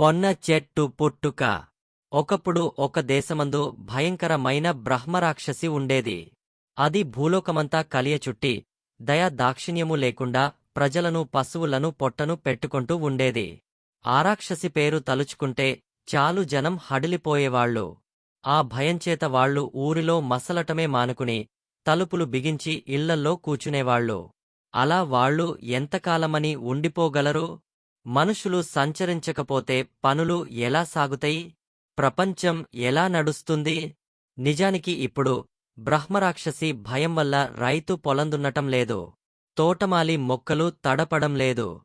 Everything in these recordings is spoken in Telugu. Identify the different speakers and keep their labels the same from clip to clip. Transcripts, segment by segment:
Speaker 1: పొన్న చెట్టు పుట్టుక. ఒకప్పుడు ఒక దేశమందు భయంకరమైన బ్రహ్మరాక్షసి ఉండేది. అది భూలోకమంతా కలియచుట్టి దయా దాక్షిణ్యము లేకుండా ప్రజలను పశువులను పొట్టను పెట్టుకుంటూ ఉండేది. ఆరాక్షసి పేరు తలుచుకుంటే చాలు జనం హడిలిపోయేవాళ్ళు. ఆ భయంచేత వాళ్ళు ఊరిలో మసలటమే మానుకుని తలుపులు బిగించి ఇళ్ళల్లో కూచునేవాళ్ళు అలా వాళ్ళు ఎంతకాలమని ఉండిపోగలరు? మనుషులు సంచరించకపోతే పనులు ఎలా సాగుతాయి? ప్రపంచం ఎలా నడుస్తుంది? నిజానికి ఇప్పుడు బ్రహ్మరాక్షసి భయం వల్ల రైతు పొలందున్నటం లేదు. తోటమాలి మొక్కలు తడపడం లేదు.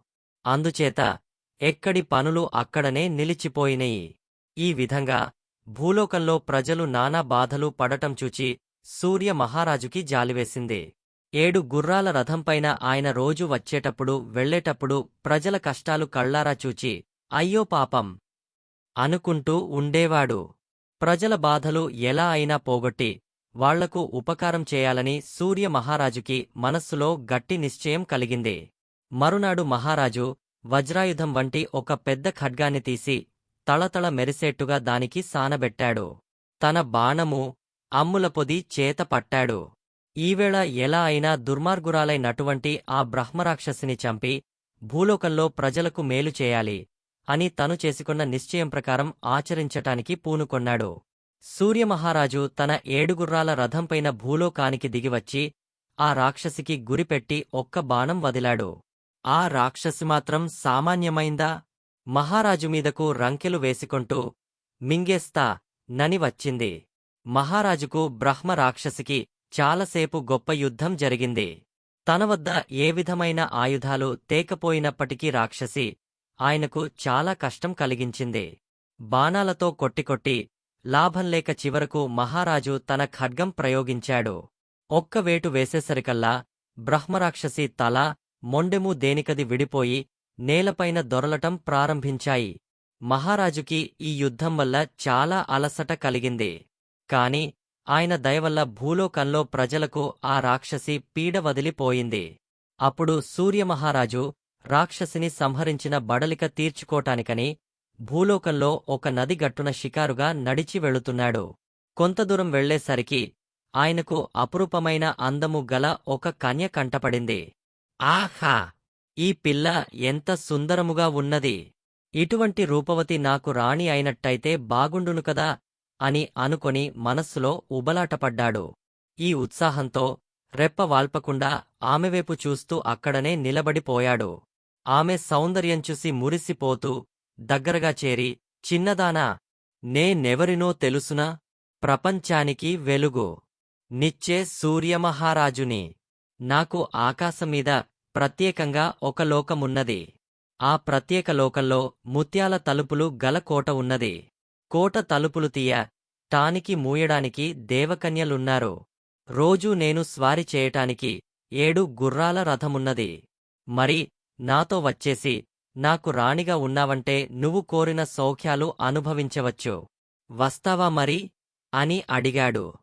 Speaker 1: అందుచేత ఎక్కడి పనులు అక్కడనే నిలిచిపోయినయి. ఈ విధంగా భూలోకంలో ప్రజలు నానా బాధలు పడటం చూచి సూర్య మహారాజుకి జాలివేసింది. ఏడు గుర్రాల రథంపైన ఆయన రోజు వచ్చేటప్పుడు వెళ్ళేటప్పుడు ప్రజల కష్టాలు కళ్ళారా చూచి అయ్యో పాపం! అనుకుంటూ ఉండేవాడు. ప్రజల బాధలు ఎలా అయినా పోగొట్టి వాళ్ళకు ఉపకారం చేయాలని సూర్య మహారాజుకి మనస్సులో గట్టి నిశ్చయం కలిగింది. మరునాడు మహారాజు వజ్రాయుధం వంటి ఒక పెద్ద ఖడ్గాన్ని తీసి తళతళ మెరిసేట్టుగా దానికి సానబెట్టాడు. తన బాణము అమ్ముల పొది చేత పట్టాడు. ఈవేళ ఎలా అయినా దుర్మార్గురాలైనటువంటి ఆ బ్రహ్మరాక్షసిని చంపి భూలోకంలో ప్రజలకు మేలు చేయాలి అని తను చేసుకున్న నిశ్చయం ప్రకారం ఆచరించటానికి పూనుకొన్నాడు. సూర్యమహారాజు తన ఏడుగుర్రాల రథంపైన భూలోకానికి దిగివచ్చి ఆ రాక్షసికి గురిపెట్టి ఒక్క బాణం వదిలాడు. ఆ రాక్షసి మాత్రం సామాన్యమైందా? మహారాజు మీదకు రంకెలు వేసుకుంటూ మింగేస్తా నని వచ్చింది. మహారాజుకు బ్రహ్మ రాక్షసికి చాలాసేపు గొప్ప యుద్ధం జరిగింది. తన వద్ద ఏ విధమైన ఆయుధాలు తేకపోయినప్పటికీ రాక్షసి ఆయనకు చాలా కష్టం కలిగించింది. బాణాలతో కొట్టికొట్టి లాభంలేక చివరకు మహారాజు తన ఖడ్గం ప్రయోగించాడు. ఒక్క వేటు వేసేసరికల్లా బ్రహ్మరాక్షసి తల మొండెము దేనికది విడిపోయి నేలపైన దొరలటం ప్రారంభించాయి. మహారాజుకి ఈ యుద్ధం వల్ల చాలా అలసట కలిగింది. కాని ఆయన దయవల్ల భూలోకంలో ప్రజలకు ఆ రాక్షసి పీడ వదిలిపోయింది. అప్పుడు సూర్యమహారాజు రాక్షసిని సంహరించిన బడలిక తీర్చుకోటానికని భూలోకంలో ఒక నది గట్టున షికారుగా నడిచి వెళుతున్నాడు. కొంత దూరం వెళ్ళేసరికి ఆయనకు అపురూపమైన అందము గల ఒక కన్య కంటపడింది. ఆహా! ఈ పిల్ల ఎంత సుందరముగా ఉన్నది. ఇటువంటి రూపవతి నాకు రాణి అయినట్టయితే బాగుండును కదా. అని అనుకొని మనస్సులో ఉబలాటపడ్డాడు. ఈ ఉత్సాహంతో రెప్ప వాల్పకుండా ఆమెవైపు చూస్తూ అక్కడనే నిలబడిపోయాడు. ఆమె సౌందర్యం చూసి మురిసిపోతూ దగ్గరగా చేరి చిన్నదానా నేనెవరినో తెలుసునా? ప్రపంచానికి వెలుగు. నిచ్చే సూర్యమహారాజుని. నాకు ఆకాశమీద ప్రత్యేకంగా ఒక లోకమున్నది. ఆ ప్రత్యేక లోకంలో ముత్యాల తలుపులు గల కోట ఉన్నది. కోట తలుపులు తీయ. టానికి మూయడానికి దేవకన్యలున్నారు. రోజూ నేను స్వారి చేయటానికి ఏడు గుర్రాల రథమున్నది. మరి నాతో వచ్చేసి నాకు రాణిగా ఉన్నావంటే నువ్వు కోరిన సౌఖ్యాలు అనుభవించవచ్చు. వస్తావా మరి? అని అడిగాడు.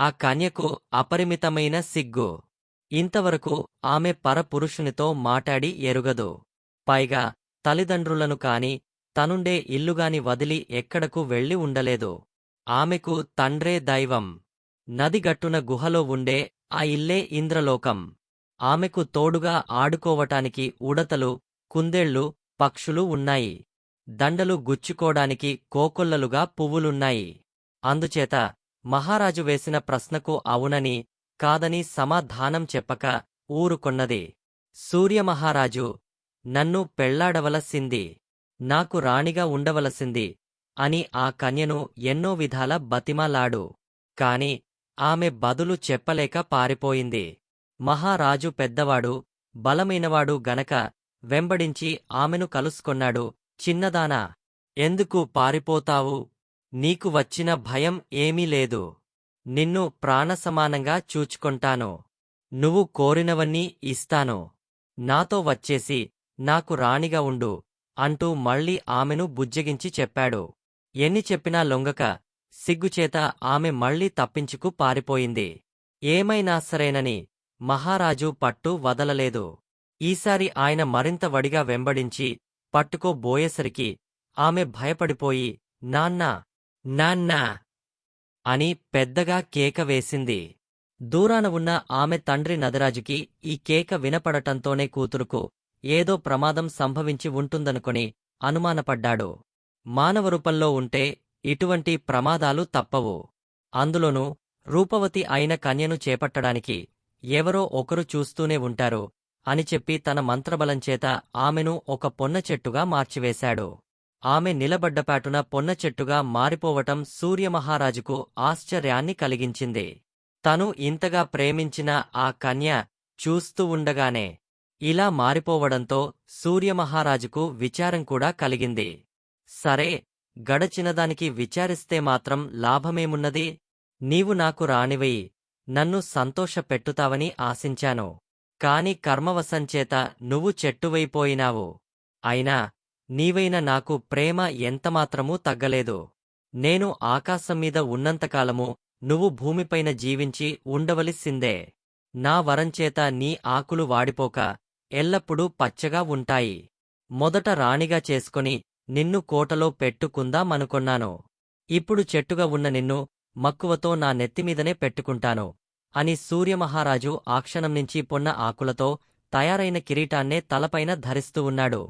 Speaker 1: ఆ కన్యకు అపరిమితమైన సిగ్గు. ఇంతవరకు ఆమె పరపురుషునితో మాటాడి ఎరుగదు. పైగా తల్లిదండ్రులను కాని తనుండే ఇల్లుగాని వదిలి ఎక్కడకు వెళ్ళి ఉండలేదు. ఆమెకు తండ్రే దైవం. నదిగట్టున గుహలో ఉండే ఆ ఇల్లే ఇంద్రలోకం. ఆమెకు తోడుగా ఆడుకోవటానికి ఉడతలు కుందేళ్ళు పక్షులు ఉన్నాయి. దండలు గుచ్చుకోడానికి కోకొల్లలుగా పువ్వులున్నాయి. అందుచేత మహారాజు వేసిన ప్రశ్నకు అవునని కాదని సమాధానం చెప్పక ఊరుకొన్నది. సూర్యమహారాజు నన్ను పెళ్ళాడవలసింది. నాకు రాణిగా ఉండవలసింది అని ఆ కన్యను ఎన్నో విధాల బతిమాలాడు. కాని ఆమె బదులు చెప్పలేక పారిపోయింది. మహారాజు పెద్దవాడు బలమైనవాడు గనక వెంబడించి ఆమెను కలుసుకొన్నాడు. చిన్నదానా ఎందుకు పారిపోతావు? నీకు వచ్చిన భయం ఏమీ లేదు. నిన్ను ప్రాణసమానంగా చూచుకొంటాను. నువ్వు కోరినవన్నీ ఇస్తాను. నాతో వచ్చేసి నాకు రాణిగా ఉండు. అంటూ మళ్ళీ ఆమెను బుజ్జగించి చెప్పాడు. ఎన్ని చెప్పినా లొంగక సిగ్గుచేత ఆమె మళ్ళీ తప్పించుకు పారిపోయింది. ఏమైనా సరేనని మహారాజు పట్టు వదలలేదు. ఈసారి ఆయన మరింత వడిగా వెంబడించి పట్టుకోబోయేసరికి ఆమె భయపడిపోయి నాన్నా నాన్నా అని పెద్దగా కేక వేసింది. దూరాన ఉన్న ఆమె తండ్రి నదరాజుకి ఈ కేక వినపడటంతోనే కూతురుకు ఏదో ప్రమాదం సంభవించి ఉంటుందనుకుని అనుమానపడ్డాడు. మానవ రూపంలో ఉంటే ఇటువంటి ప్రమాదాలు తప్పవు. అందులోనూ రూపవతి అయిన కన్యను చేపట్టడానికి ఎవరో ఒకరు చూస్తూనే ఉంటారు అని చెప్పి తన మంత్రబలంచేత ఆమెను ఒక పొన్న చెట్టుగా మార్చివేశాడు. ఆమె నిలబడ్డపాటున పొన్న చెట్టుగా మారిపోవటం సూర్యమహారాజుకు ఆశ్చర్యాన్ని కలిగించింది. తను ఇంతగా ప్రేమించిన ఆ కన్య చూస్తూ ఉండగానే ఇలా మారిపోవడంతో సూర్యమహారాజుకు విచారం కూడా కలిగింది. సరే గడచినదానికి విచారిస్తే మాత్రం లాభమేమున్నది? నీవు నాకు రానివై నన్ను సంతోషపెట్టుతావని ఆశించాను. కాని కర్మవశంచేత నువ్వు చెట్టువైపోయినావు. అయినా నీవైన నాకు ప్రేమ ఎంతమాత్రమూ తగ్గలేదు. నేను ఆకాశం మీద ఉన్నంతకాలము నువ్వు భూమిపైన జీవించి ఉండవలసిందే. నా వరంచేత నీ ఆకులు వాడిపోక ఎల్లప్పుడూ పచ్చగా ఉంటాయి. మొదట రాణిగా చేసుకుని నిన్ను కోటలో పెట్టుకుందామనుకొన్నాను. ఇప్పుడు చెట్టుగా ఉన్న నిన్ను మక్కువతో నా నెత్తిమీదనే పెట్టుకుంటాను అని సూర్యమహారాజు ఆక్షణం నుంచి పొన్న ఆకులతో తయారైన కిరీటాన్నే తలపైన ధరిస్తూ ఉన్నాడు.